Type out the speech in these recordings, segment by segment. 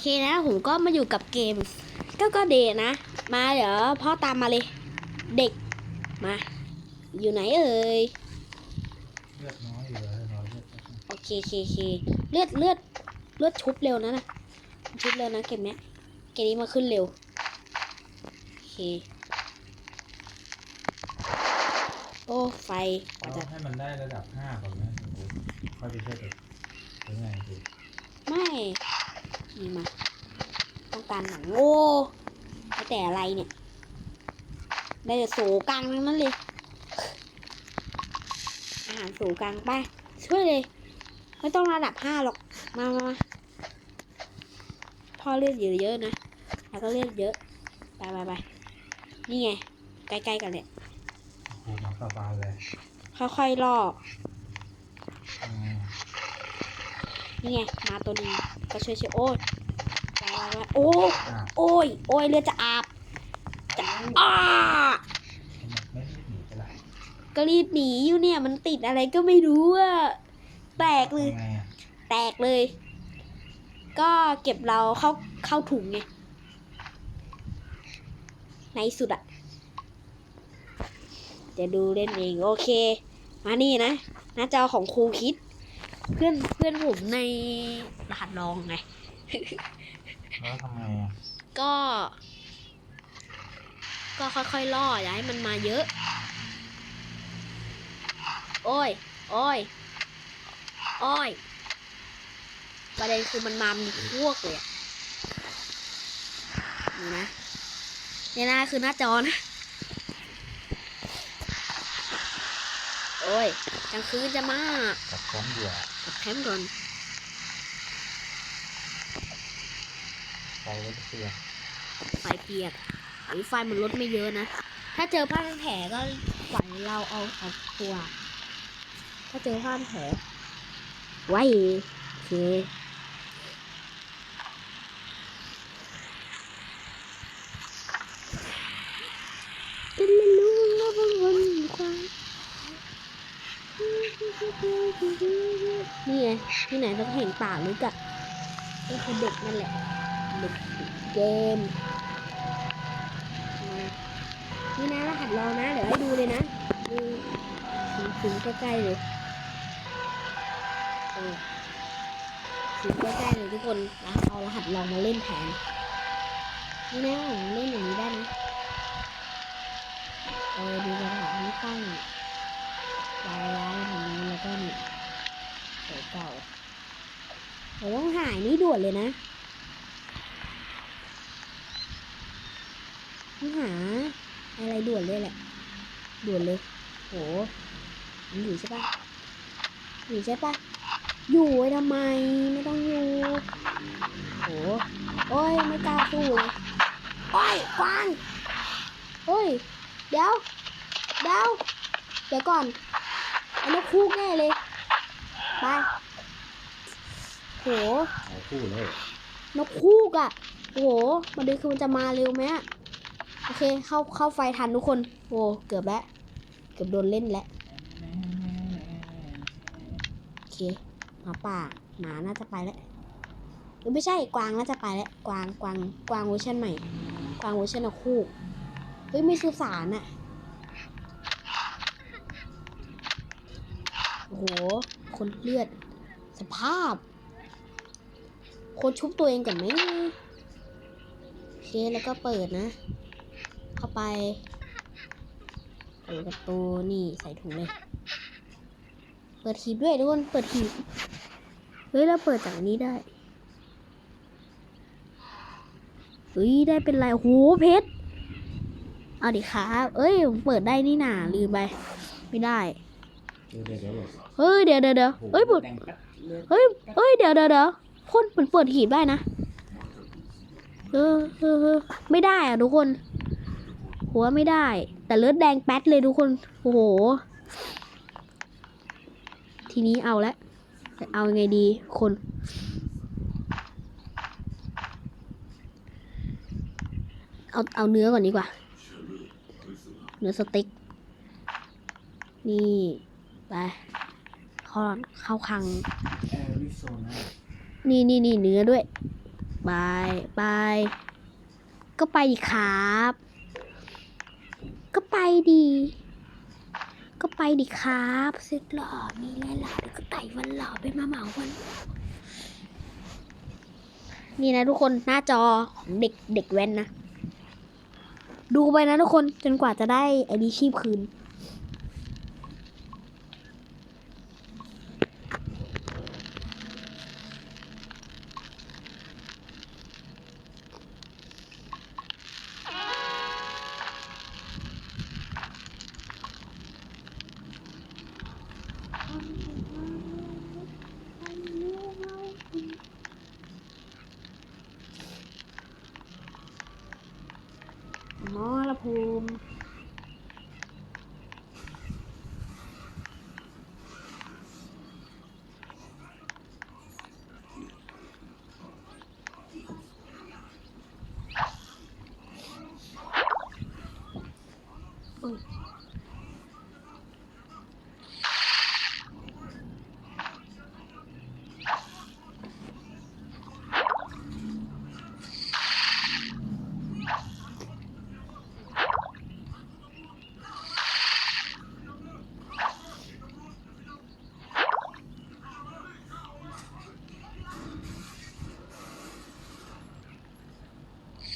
เคนะผมก็มาอยู่กับเกมก็ก็เดย์นะ มาเดี๋ยวพ่อตามมาเลย เด็กมา อยู่ไหนเอ่ยเลือดน้อยอยู่เลยน้อยเลือดโอเคเคเคเลือดเลือดเลือดชุบเร็วนะนะชุบเร็วนะเกมเนี้ยเกมนี้มาขึ้นเร็วโอเคโอ้ไฟกว่าจะให้มันได้ระดับห้าก่อนนะโอ้โหค่อยไปช่วยกันเป็นไงคือไม่ นี่มา ต้องการหนังโอ้ได้แต่อะไรเนี่ย ได้แต่โสกลางทั้งนั้นเลย อาหารโสกลางไป ช่วยเลย ไม่ต้องระดับห้าหรอก มามามาพ่อเลือดเยอะๆนะ แล้วก็เลือดเยอะ ไปไปไปนี่ไง ใกล้ๆกันเลยโอ้โหมาสบายเลยค่อยๆล่ออืม นี่ไง มาตัวหนึงก็ช่วยช่วยโอ้ ยไปไปไปโอ้อะโอ้ยโอ้ยเลือดจะอาบจะอ้าทำไมไม่รีบหนีไปล่ะก็รีบหนีอยู่เนี่ยมันติดอะไรก็ไม่รู้อะแตกเลยทำไงอะแตกเลย ก็เก็บเราเข้าเข้าถุงไงในสุดอะจะดูเล่นเองโอเค มานี่นะหน้าจอของครูคิด เพื่อนเพื่อนผมในรหัสรองไง แล้วทำไงอะก็ ก็ค่อยๆล่ออย่าให้มันมาเยอะ โอ้ย โอ้ย โอ้ย ประเด็นคือมันมามีพวกเลยอะนี่นะเนี่ยนะคือหน้าจอนะ โอ้ยกลางคืนจะมา กับพร้อมเดือดกับแคมป์ก่อน ไฟเตือนไฟเปียกหรือไฟมันลดไม่เยอะนะ ถ้าเจอผ้าพันแผลก็ปล่อยเราเอาเอาตัวถ้าเจอผ้าพันแผลไว้โอเคจะไม่รู้ว่าบนความนี่ไงที่ไหนเราก็เห็นป่าลึกอะก็คือเด็กนั่นแหละ เด็กเกมนี่นะรหัสรองนะ เดี๋ยวให้ดูเลยนะนี่ถึงถึงใกล้ๆเลยเออถึงใกล้ๆเลยทุกคนนะเอารหัสรองมาเล่นแทนนี่นะผมเล่นอย่างนี้ได้นะเออดูสถานที่ตั้งย้ายย้ายแบบนี้แล้วก็นี่เก่าเก่าเราต้องหายนี่ด่วนเลยนะต้องหาอะไรด่วนเลยแหละ ด่วนเลย โหมันอยู่ ใช่ปะอยู่ใช่ปะอยู่ไว้ทำไมไม่ต้องอยู่โหโอ้ยไม่กล้าสู้เลยโอ้ยกวางโอ้ยเดี๋ยวเดี๋ยวเดี๋ยวก่อนอันนี้คูกแน่เลยไปโหคู่เลยนกคูกอะ่ะโหประเด็นคือมันจะมาเร็วไหมโอเคเข้าเข้าไฟทันทุกคนโอ้เกือบแล้วเกือบโดนเล่นแล้ว โอเค หมาป่าหมาน่าจะไปแล้วหรือไม่ใช่กวางน่าจะไปแล้วกวางกวางกวางเวอร์ชันใหม่ กวางเวอร์ชันคูกเฮ้ยมีสุสานอะโอ้โห คนเลือด สภาพ คนชุบตัวเองก่อนไหมโอเคแล้วก็เปิดนะ เข้าไปเปิดประตูนี่ใส่ถุงเลย เปิดหีบด้วยทุกคน เปิดหีบ เฮ้ยเราเปิดจากนี้ได้ เฮ้ยได้เป็นลายโหเพชร เอาดิครับเอ้ย เปิดได้นี่หนาลืมไป ไม่ได้ เดี๋ยวเดี๋ยวเฮ้ยเดี๋ยวเดี๋ยวเดี๋ยวเฮ้ยเปิดเฮ้ยเฮ้ยเดี๋ยวเดี๋ยวเดี๋ยวคนมันเปิดหีบได้นะ เออเออเออไม่ได้อะทุกคน หัวไม่ได้ แต่เลือดแดงแป๊ดเลยทุกคน โอ้โห ทีนี้เอาละจะเอาไงดีคน เอาเอาเนื้อก่อนดีกว่า เนื้อสเต็ก นี่ไปข้าเข้าคัง นี่นี่นี่เนื้อด้วยบายบายก็ไปดิครับ ก็ไปดี ก็ไปดิครับสุดหล่อมีแล่หล่อแล้วก็ไต่วันหล่อไปมาเหมาวัน นี่นะทุกคนหน้าจอของเด็กเด็กแว้นนะ ดูไปนะทุกคนจนกว่าจะได้ไอดีชีพคืน มอละภูมิ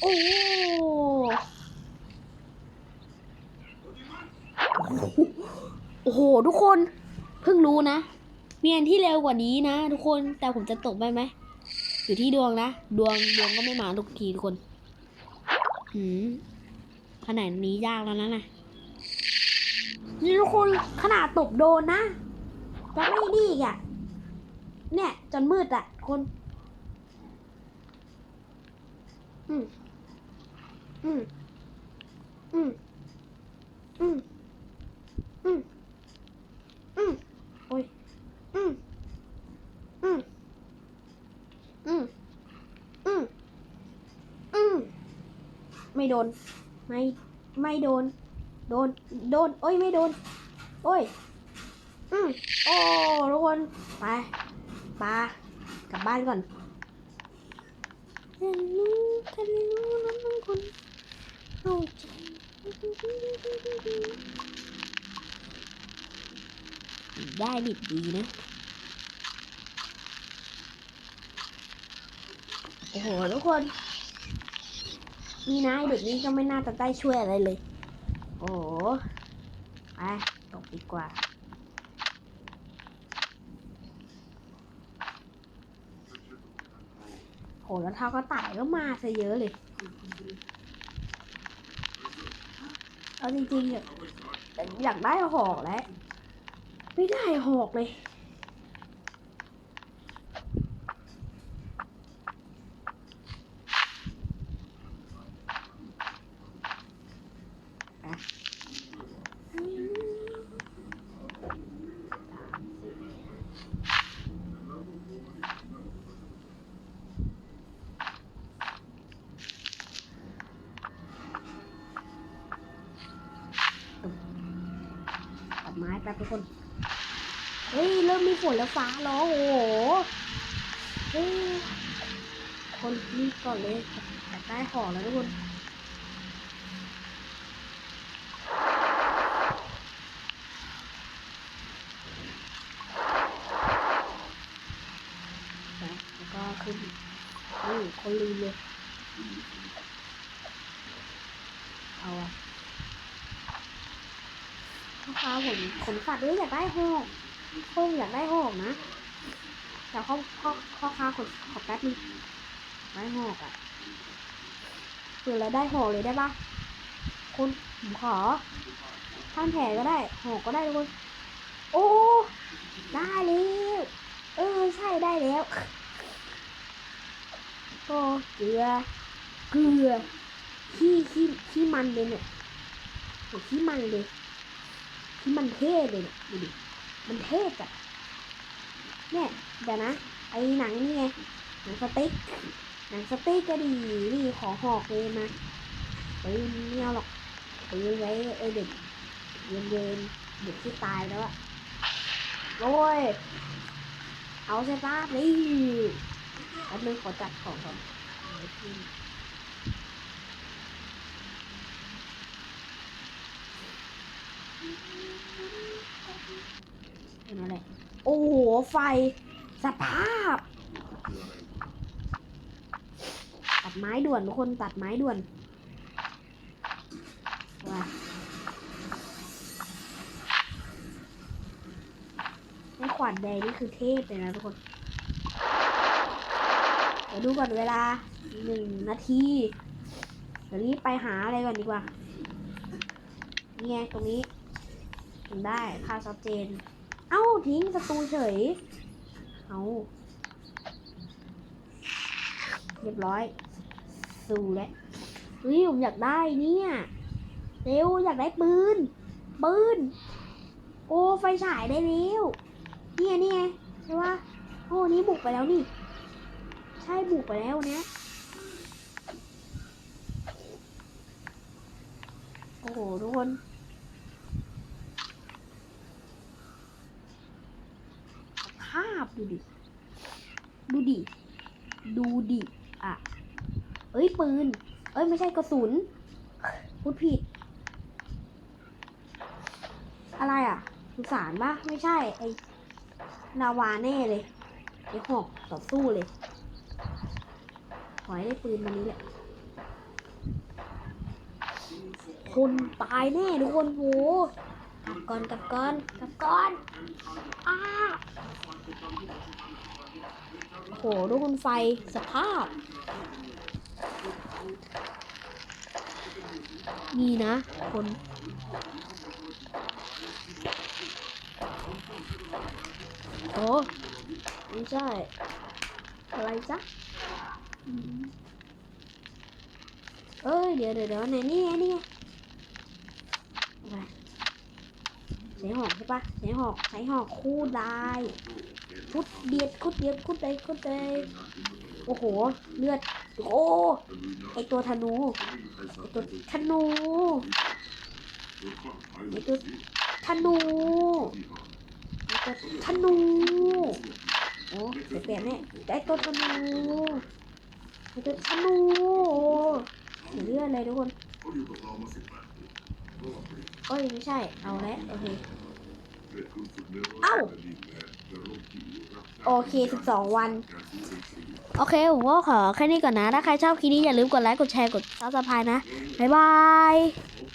โอ้โอ้โห ทุกคนเพิ่งรู้นะ มีอันที่เร็วกว่านี้นะ ทุกคนแต่ผมจะตกไปไหมอยู่ที่ดวงนะ ดวงดวงก็ไม่มาทุกทีทุกคนหืมขนาดนี้ยากแล้วนะนะนี่ทุกคนขนาดตกโดนนะจะไม่ดีอีกอะ เนี่ย จนมืดอะทุกคน อืมอืมอืมอืมอืม อืมอืมอืมอืมอืมไม่โดน ไม่ ไม่โดน โดน โดน โอ้ย ไม่โดน โอ้ย อืมโอ้ทุกคน ไปปากลับบ้านก่อนเรียนรู้จะเรียนรู้นั้นบางคนเข้าใจ ได้ดิบดีนะ โอ้โห ทุกคน นี่นะเด็กนี้ก็ไม่น่าจะได้ช่วยอะไรเลย โอ้โหไปตกดีกว่าโหแล้วเท้ากระต่ายก็มาซะเยอะเลยเอาจริงๆอยากอยากได้หอกแล้ว ไม่ได้หอกเลยตัดไม้แป๊บทุกคน ริ่มมีฝนแล้วฟ้าร้องโอ้โหคนรีบก่อนเลยอยากได้ของแล้วทุกคนแล้วก็ขึ้นนี่คนลืมเลย เอาอะพ่อค้าผมผมสัตว์ด้วยอยากได้หอก เพิ่มอยากได้หอกนะแต่พ่อพ่อพ่อค้าขอขอแป๊บนึงได้หอกอะเผื่อแล้วได้หอกเลยได้ปะคุณผมขอท่านแผลก็ได้หอกก็ได้ทุกคนโอ้ได้แล้วเออใช่ได้แล้วก็เกลือเกลือขี้ขี้ขี้มันเลยเนี่ยขี้มันเลยที่มันเท่เลยเนี่ยดูดิ มันเท่จัดเนี่ยเดี๋ยวนะไอ้หนังนี่ไงหนังสติ๊กหนังสติ๊กก็ดีนี่ขอหอกเลยมาปืนไม่เอาหรอกปืนไว้ไอเด็กเย็นเย็นเด็กที่ตายแล้วอะโอ้ยเอาใช่ปะนี่แป๊บนึงขอจัดของก่อนนแหละโอ้โห ไฟ สภาพ ตัดไม้ด่วนทุกคนตัดไม้ด่วนว้าไอ้ขวานแดงนี่คือเทพเลยนะทุกคน เดี๋ยวดูก่อนเวลาหนึ่งนาที เดี๋ยวรีบไปหาอะไรก่อนดีกว่า นี่ไงตรงนี้ถึงได้ภาพชัดเจน เอ้าทิ้งศัตรูเฉย เอาเรียบร้อย สู้แล้วเฮ้ยผมอยากได้เนี่ยเร็วอยากได้ปืน ปืน โอ้ไฟฉายได้แล้วเนี่ยเนี่ยใช่ปะโอ้นี้บุกไปแล้วนี่ ใช่บุกไปแล้วเนี่ยโอ้โหทุกคน ภาพ ดูดิ ดูดิ ดูดิ อะ เอ้ยปืน เอ้ยไม่ใช่กระสุน พูดผิด อะไรอะสุสานปะไม่ใช่ ไอนาวาแน่เลย ไอหอกต่อสู้เลย ขอให้ได้ปืนวันนี้แหละ คนตายแน่ทุกคนโห กับก่อนกับก่อนกับก่อนอ้าโหทุกคนไฟสภาพ นี่นะ คนโอ้ไม่ใช่ อะไรจ๊ะเอ้ย เดี๋ยวเดี๋ยวเดี๋ยวไหนนี่ไงนี่ไงอะไร ใช้หอกใช่ปะใช้หอกใช้หอกคู่ได้คุดเดียดคุดเดียดคุดใดคุดใดโอ้โห เลือด โอ้ไอตัวธนูไอตัวธนูไอตัวธนูไอตัวธนูโอ้เสียเปลี่ยนแน่ไอตัวธนูไอตัวธนูเลือดเลยทุกคน เอ้ยไม่ใช่ เอาแล้วโอเค เอ้า โอเค 12 วัน โอเค ผมก็ขอแค่นี้ก่อนนะ ถ้าใครชอบคลิปนี้อย่าลืมกดไลค์ กดแชร์ กดซับสไครต์นะ บ๊ายบาย